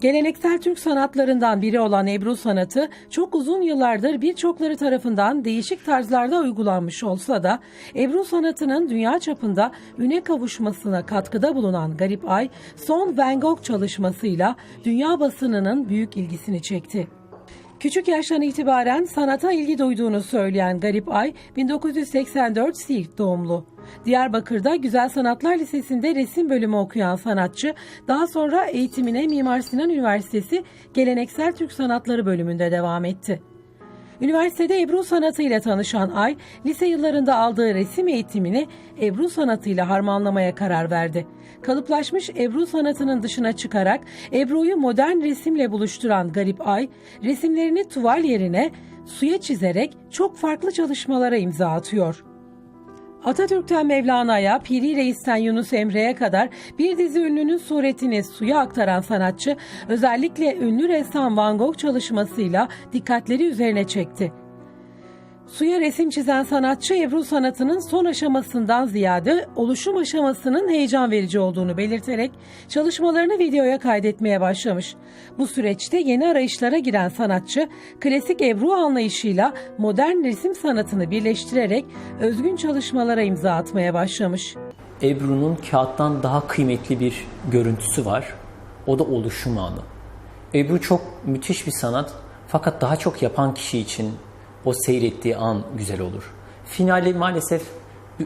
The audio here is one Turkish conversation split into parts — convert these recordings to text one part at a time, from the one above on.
Geleneksel Türk sanatlarından biri olan Ebru sanatı çok uzun yıllardır birçokları tarafından değişik tarzlarda uygulanmış olsa da Ebru sanatının dünya çapında üne kavuşmasına katkıda bulunan Garip Ay son Van Gogh çalışmasıyla dünya basınının büyük ilgisini çekti. Küçük yaştan itibaren sanata ilgi duyduğunu söyleyen Garip Ay, 1984 Siirt doğumlu. Diyarbakır'da Güzel Sanatlar Lisesi'nde resim bölümü okuyan sanatçı, daha sonra eğitimine Mimar Sinan Üniversitesi Geleneksel Türk Sanatları bölümünde devam etti. Üniversitede Ebru sanatıyla tanışan Ay, lise yıllarında aldığı resim eğitimini Ebru sanatıyla harmanlamaya karar verdi. Kalıplaşmış Ebru sanatının dışına çıkarak Ebru'yu modern resimle buluşturan Garip Ay, resimlerini tuval yerine suya çizerek çok farklı çalışmalara imza atıyor. Atatürk'ten Mevlana'ya, Piri Reis'ten Yunus Emre'ye kadar bir dizi ünlünün suretini suya aktaran sanatçı özellikle ünlü ressam Van Gogh çalışmasıyla dikkatleri üzerine çekti. Suya resim çizen sanatçı Ebru sanatının son aşamasından ziyade oluşum aşamasının heyecan verici olduğunu belirterek çalışmalarını videoya kaydetmeye başlamış. Bu süreçte yeni arayışlara giren sanatçı klasik Ebru anlayışıyla modern resim sanatını birleştirerek özgün çalışmalara imza atmaya başlamış. Ebru'nun kağıttan daha kıymetli bir görüntüsü var. O da oluşum anı. Ebru çok müthiş bir sanat fakat daha çok yapan kişi için o seyrettiği an güzel olur. Finali maalesef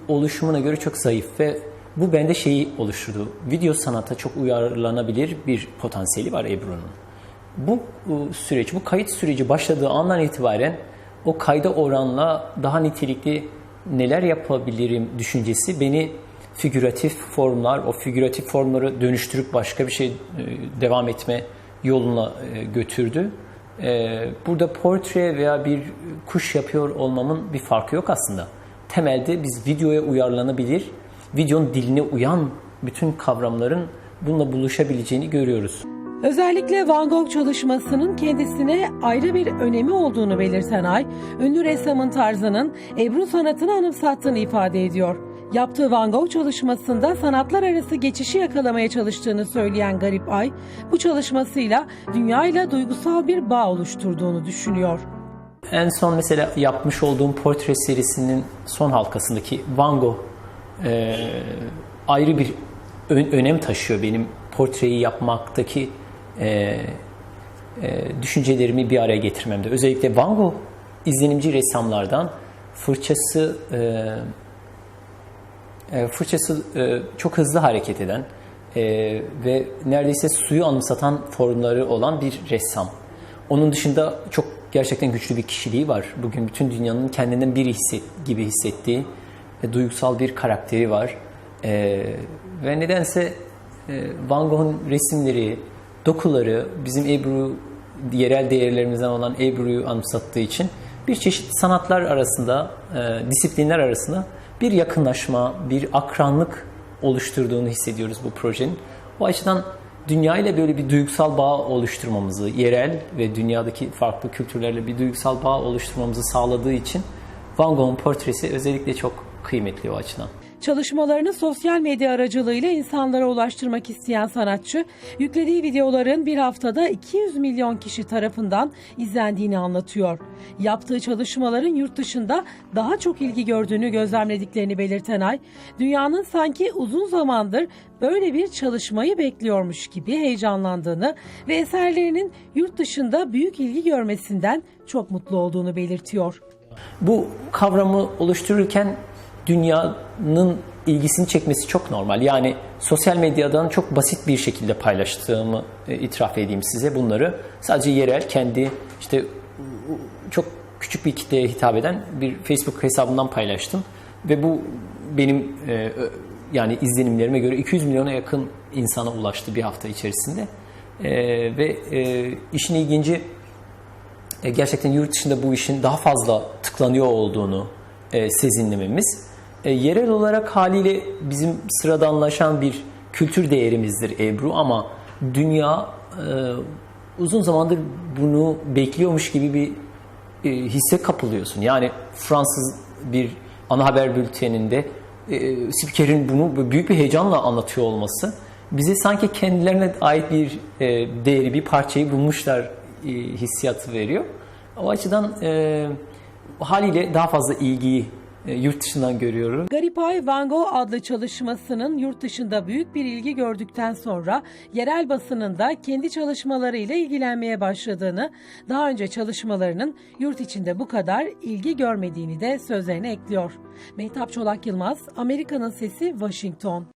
oluşumuna göre çok zayıf ve bu bende şeyi oluşturdu. Video sanata çok uyarlanabilir bir potansiyeli var Ebru'nun. Bu e, süreç, bu kayıt süreci başladığı andan itibaren o kayda oranla daha nitelikli neler yapabilirim düşüncesi beni figüratif formlar, o figüratif formları dönüştürüp başka bir şey e, devam etme yoluna e, götürdü. E, Burada portre veya bir kuş yapıyor olmamın bir farkı yok aslında. Temelde biz videoya uyarlanabilir, videonun diline uyan bütün kavramların bununla buluşabileceğini görüyoruz. Özellikle Van Gogh çalışmasının kendisine ayrı bir önemi olduğunu belirten Ay, ünlü ressamın tarzının Ebru sanatını anımsattığını ifade ediyor. Yaptığı Van Gogh çalışmasında sanatlar arası geçişi yakalamaya çalıştığını söyleyen Garip Ay, bu çalışmasıyla dünyayla duygusal bir bağ oluşturduğunu düşünüyor. En son mesela yapmış olduğum portre serisinin son halkasındaki Van Gogh e, ayrı bir ön- önem taşıyor benim portreyi yapmaktaki e, e, düşüncelerimi bir araya getirmemde. Özellikle Van Gogh izlenimci ressamlardan fırçası e, e, fırçası e, çok hızlı hareket eden e, ve neredeyse suyu anımsatan formları olan bir ressam. Onun dışında çok gerçekten güçlü bir kişiliği var. Bugün bütün dünyanın kendinden biri hisset, gibi hissettiği e, duygusal bir karakteri var. Ve nedense Van Gogh'un resimleri, dokuları bizim Ebru yerel değerlerimizden olan Ebru'yu anımsattığı için bir çeşit sanatlar arasında, disiplinler arasında bir yakınlaşma, bir akranlık oluşturduğunu hissediyoruz bu projenin. O açıdan dünya ile böyle bir duygusal bağ oluşturmamızı, yerel ve dünyadaki farklı kültürlerle bir duygusal bağ oluşturmamızı sağladığı için Van Gogh'un portresi özellikle çok kıymetli o açıdan. Çalışmalarını sosyal medya aracılığıyla insanlara ulaştırmak isteyen sanatçı, yüklediği videoların bir haftada 200 milyon kişi tarafından izlendiğini anlatıyor. Yaptığı çalışmaların yurt dışında daha çok ilgi gördüğünü gözlemlediklerini belirten Ay, dünyanın sanki uzun zamandır böyle bir çalışmayı bekliyormuş gibi heyecanlandığını ve eserlerinin yurt dışında büyük ilgi görmesinden çok mutlu olduğunu belirtiyor. Bu kavramı oluştururken dünyanın ilgisini çekmesi çok normal. Yani sosyal medyadan çok basit bir şekilde paylaştığımı e, itiraf edeyim size bunları. Sadece yerel kendi işte çok küçük bir kitleye hitap eden bir Facebook hesabından paylaştım ve bu benim e, yani izlenimlerime göre 200 milyona yakın insana ulaştı bir hafta içerisinde. E, ve işin ilginci gerçekten yurt dışında bu işin daha fazla tıklanıyor olduğunu e, sezinlememiz. E, yerel olarak haliyle bizim sıradanlaşan bir kültür değerimizdir Ebru ama dünya e, uzun zamandır bunu bekliyormuş gibi bir e, hisse kapılıyorsun. Yani Fransız bir ana haber bülteninde e, spikerin bunu büyük bir heyecanla anlatıyor olması bize sanki kendilerine ait bir e, değeri, bir parçayı bulmuşlar e, hissiyatı veriyor. O açıdan e, haliyle daha fazla ilgiyi yurt dışından görüyorum. Garipay Van Gogh adlı çalışmasının yurt dışında büyük bir ilgi gördükten sonra yerel basının da kendi çalışmalarıyla ilgilenmeye başladığını, daha önce çalışmalarının yurt içinde bu kadar ilgi görmediğini de sözlerine ekliyor. Mehtap Çolak Yılmaz, Amerika'nın Sesi, Washington.